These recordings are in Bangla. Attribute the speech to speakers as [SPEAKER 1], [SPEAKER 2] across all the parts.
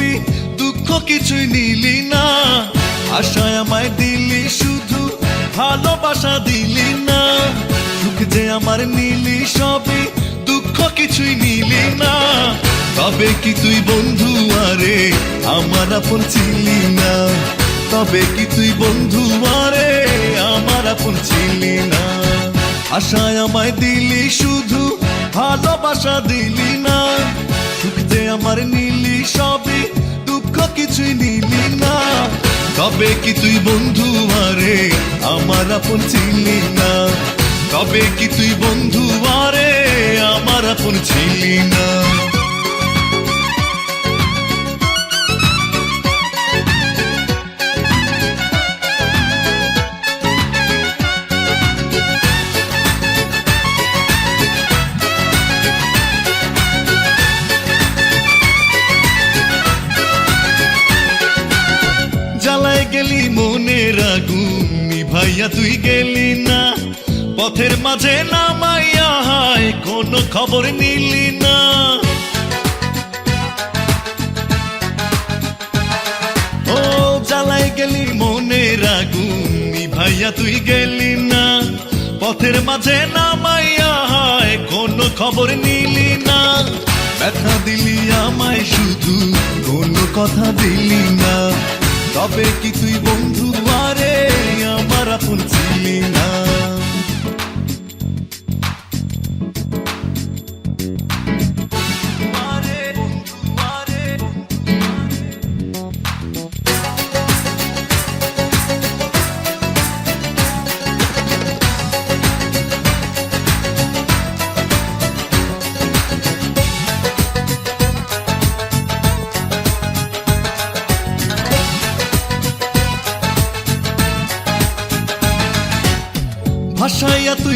[SPEAKER 1] সবই দুঃখ কিছুই নিলি না। আশায় আমায় দিলি শুধু, ভালোবাসা দিলি না। সুখ যে আমার নীলি সবই, দুঃখ কিছুই নিলি না। তবে কি তুই বন্ধু আরে, আমার আপন ছিলি না। তবে কি তুই বন্ধু আরে, আমার আপন ছিলি না। আশায় আমায় দিলি শুধু, ভালোবাসা দিলি না। সুখ যে আমার নিলি সবই দুঃখ কিছুই নিলি না। তবে কি তুই বন্ধু আরে? আমার আপন ছিলি না। তবে কি তুই বন্ধু আরে? আমার আপন ছিলি না। পথের মাঝে নামাইয়া হায়, কোনো খবর নিলি না। ও জ্বালায় গেলি মনের আগুন ভাইয়া তুই গেলি না। পথের মাঝে নামাইয়া হায়, কোনো খবর নিলি না। ব্যথা দিলি আমায় শুধু, কোনো কথা দিলি না। তবে কি তুই বন্ধু আরে, আমার আপন ছিলি না।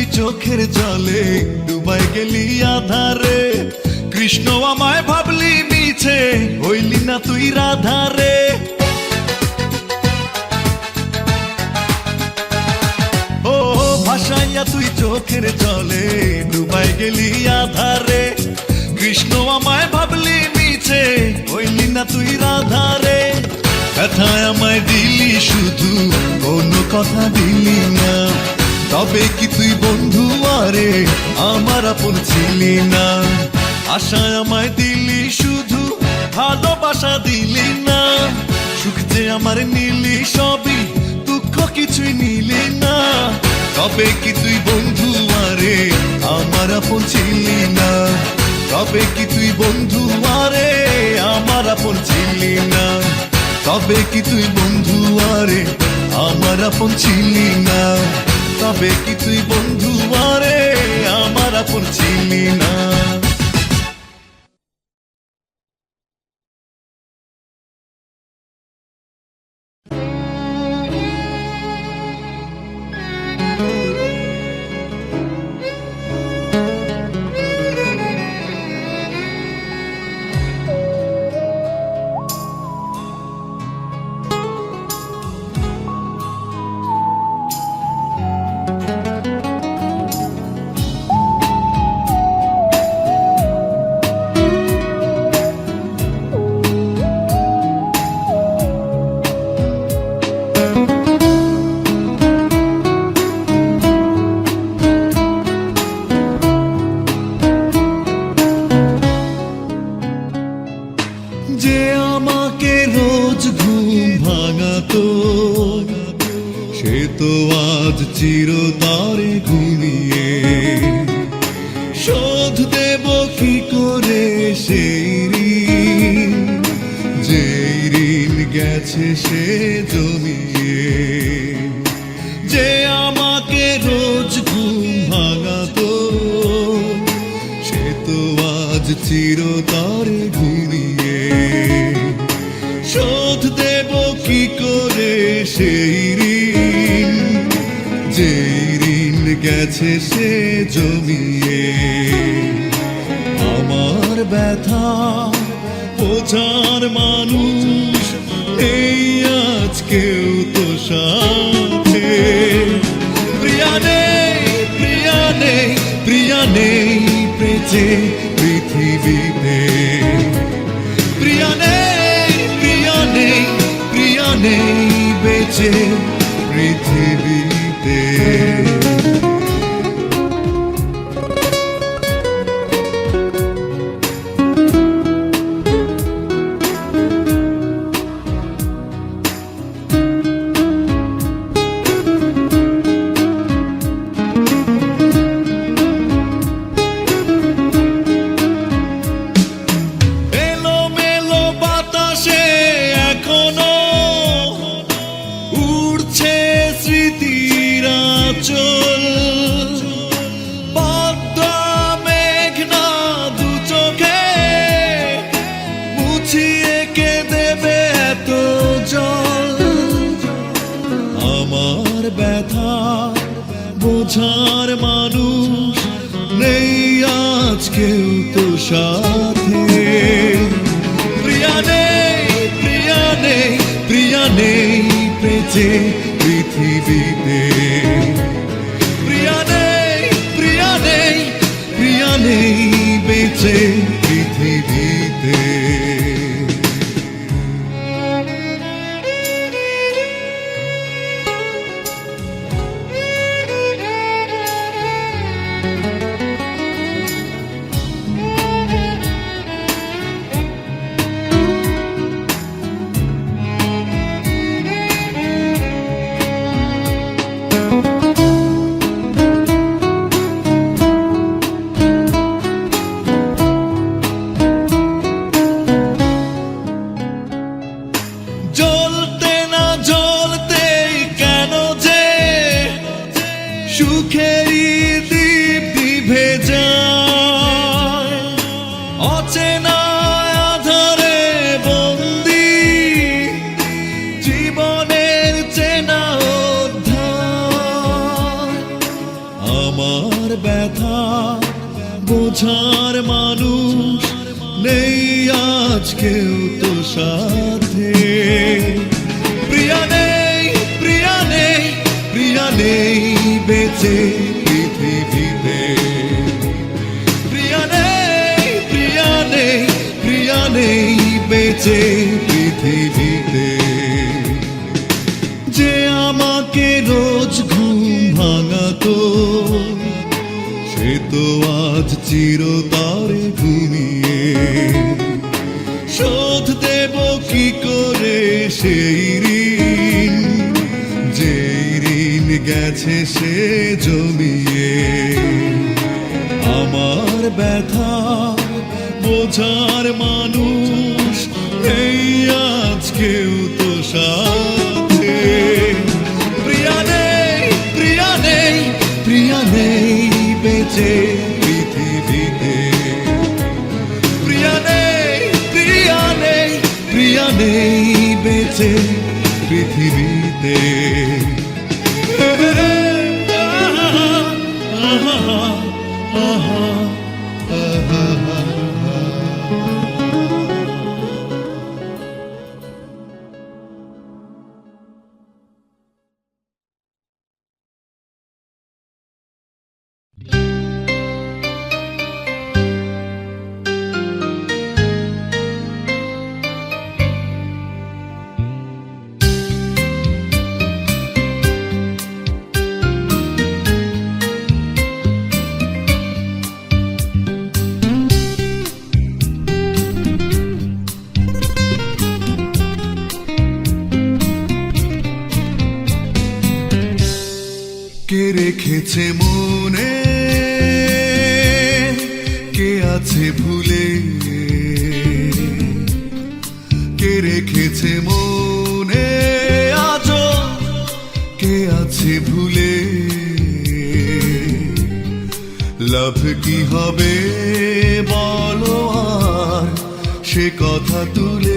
[SPEAKER 1] তুই চোখের জলে ডুবাই গেলি আধারে। কৃষ্ণ আমায় ভাবলি মিছে, হইলি না তুই রাধারে। ও ভাসাইয়া, তুই চোখের জলে ডুবাই গেলি আধারে। কৃষ্ণ আমায় ভাবলি মিছে, হইলি না তুই রাধারে। ব্যথায় আমায় দিলি শুধু, কোনো কথা দিলি না। তবে কি তুই বন্ধু আরে? আমার আপন ছিলি না। আশায় আমায় দিলি শুধু, ভালোবাসা দিলি না। সুখ যে আমার নিলি সবই, দুঃখ কিছুই নিলি না। তবে কি তুই বন্ধু আরে? আমার আপন ছিলি না। তবে কি তুই বন্ধু আরে? আমার আপন ছিলি না। তবে কি তুই বন্ধু আরে? আমার আপন ছিলি না। তবে কি তুই বন্ধু আরে আমার আপন চিনি না। রোজ ঘুম ভাঙাতো। সে তো আজ চিরতরে ঘুমিয়ে শোধ দেব কি করে সেই ঋণ? যে ঋণ গেছে সে জমিয়ে। আমার ব্যথা বোঝার মানুষ, এই আজ কেউ তো সাথে। প্রিয়া নেই প্রিয়া নেই বেঁচে পৃথিবীতে। প্রিয়া নেই প্রিয়া নেই প্রিয়া নেই বেঁচে পৃথিবীতে। সাথে। প্রিয়া নেই প্রিয়া নেই প্রিয়া নেই বেঁচে পৃথিবীতে। প্রিয়া নেই প্রিয়া নেই প্রিয়া নেই বেঁচে সুখেরই দীপ দিভে যায় অচেনা আধারে বন্দি। জীবনের চেনা আমার ব্যথা বোঝার মানুষ নেই আজ কেউ তো সাথে বেঁচে পৃথিবীতে। প্রিয়া নেই প্রিয়া নেই প্রিয়া নেই বেঁচে পৃথিবীতে। যে আমাকে রোজ ঘুম ভাঙাতো, সে তো আজ চিরতরে ঘুমিয়ে। শোধ দেব কি করে সেই গেছে সে জমিয়ে। আমার ব্যথা বোঝার মানুষ এই আজ কেউ তো সাথে। প্রিয়া নেই প্রিয়া নেই প্রিয়া নেই বেঁচে পৃথিবীতে। প্রিয়া নেই প্রিয়া নেই প্রিয়া নেই বেঁচে পৃথিবীতে। লাভ কি হবে? বলো আর সে কথা তুলে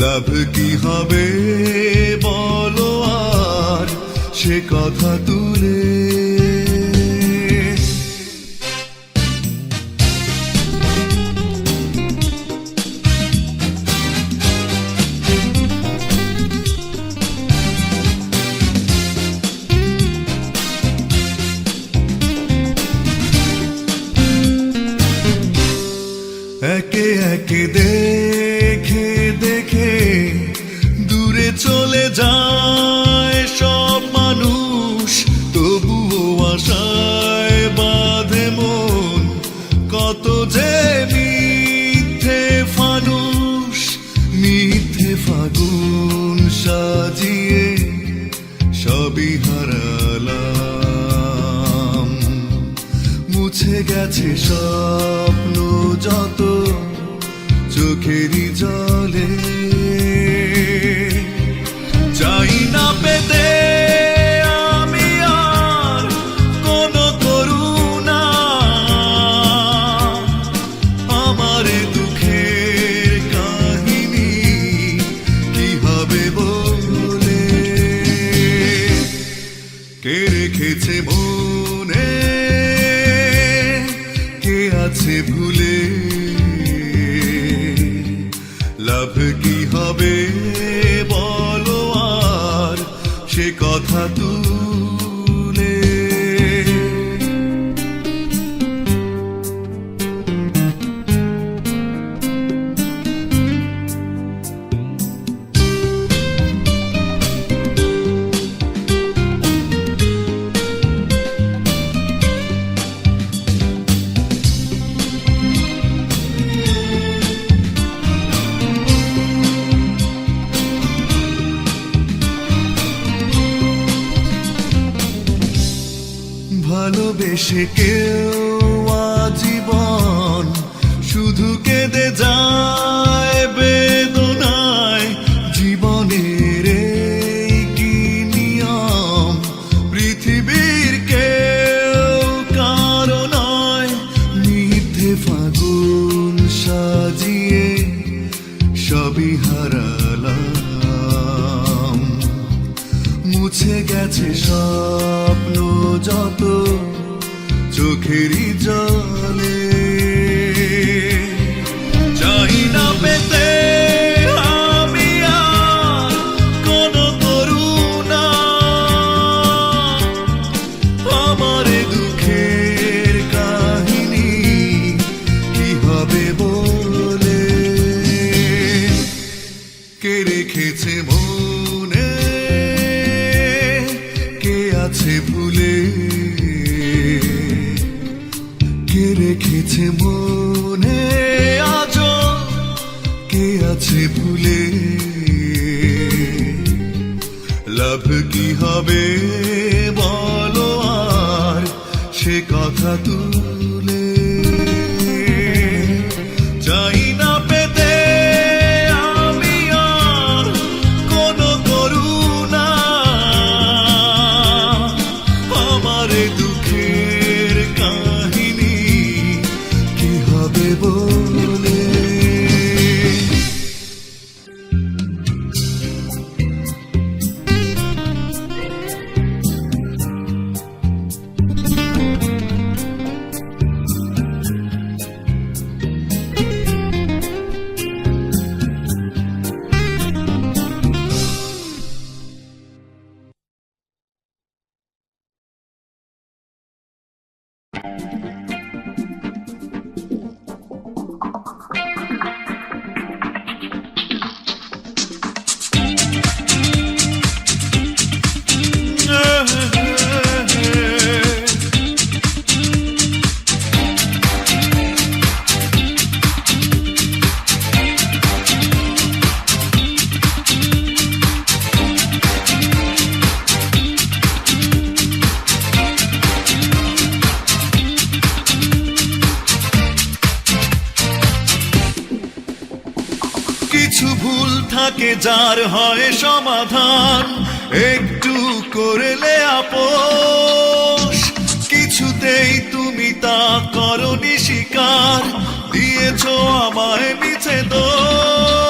[SPEAKER 1] লাভ কি হবে? বলো আর সে কথা তুলে। স্বপ্ন যত চোখেরই জলে ভালোবেসে কেউ আজীবন শুধু কেঁদে যায় বেদনায়। জীবনের কি নিয়ম? পৃথিবীর কেউ কারও নয়। মিথ্যে ফাগুন সাজিয়ে সবই হারালাম। মুছে গেছে স্বপ্ন যত চোখেরই জলে। যার হয় সমাধান, একটু করলে আপোষ। কিছুতেই তুমি তা করনি শিকার, দিয়েছ আমায় মিছে দোষ।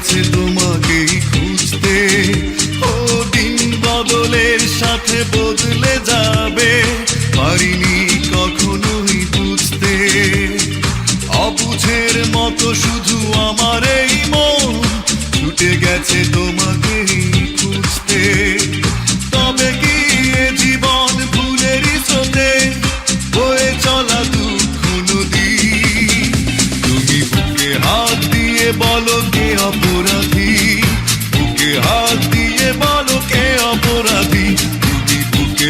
[SPEAKER 1] গেছে তোমাকে খুঁজতে। ও দিন বদলের সাথে বদলে যাবে, পারিনি কখনোই বুঝতে। অবুঝের মতো শুধু আমার এই মন, ছুটে গেছে তোমার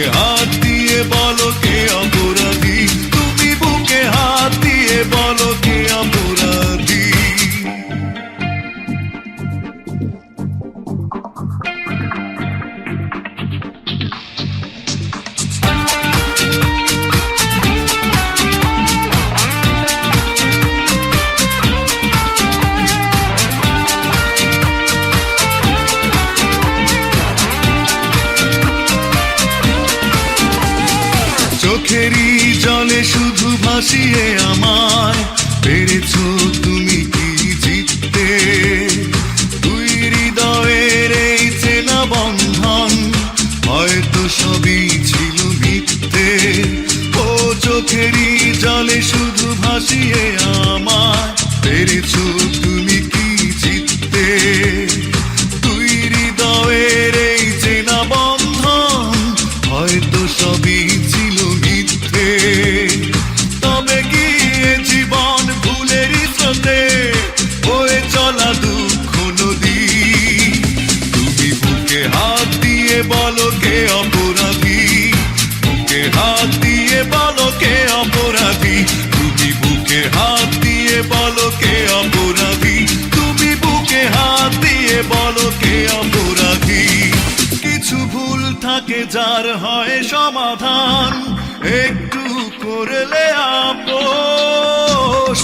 [SPEAKER 1] হাত দিয়ে বলো ভাসিয়ে আমার পেরেছ তুমি কি জিততে? তুই হৃদয়ের এই চেনা বন্ধন হয়তো সবই ছিল মিথ্যে। তবে গিয়ে জীবন ভুলের স্রোতে হয়ে চলা দুঃখ নদী। তুমি বুকে হাত দিয়ে বলো কে অপরাধী? বুকে হাত বলো কে অপরাধী তুমি বুকে হাত দিয়ে বলো কে অপরাধী কিছু ভুল থাকে যার হয় সমাধান, একটু করলে আপোষ।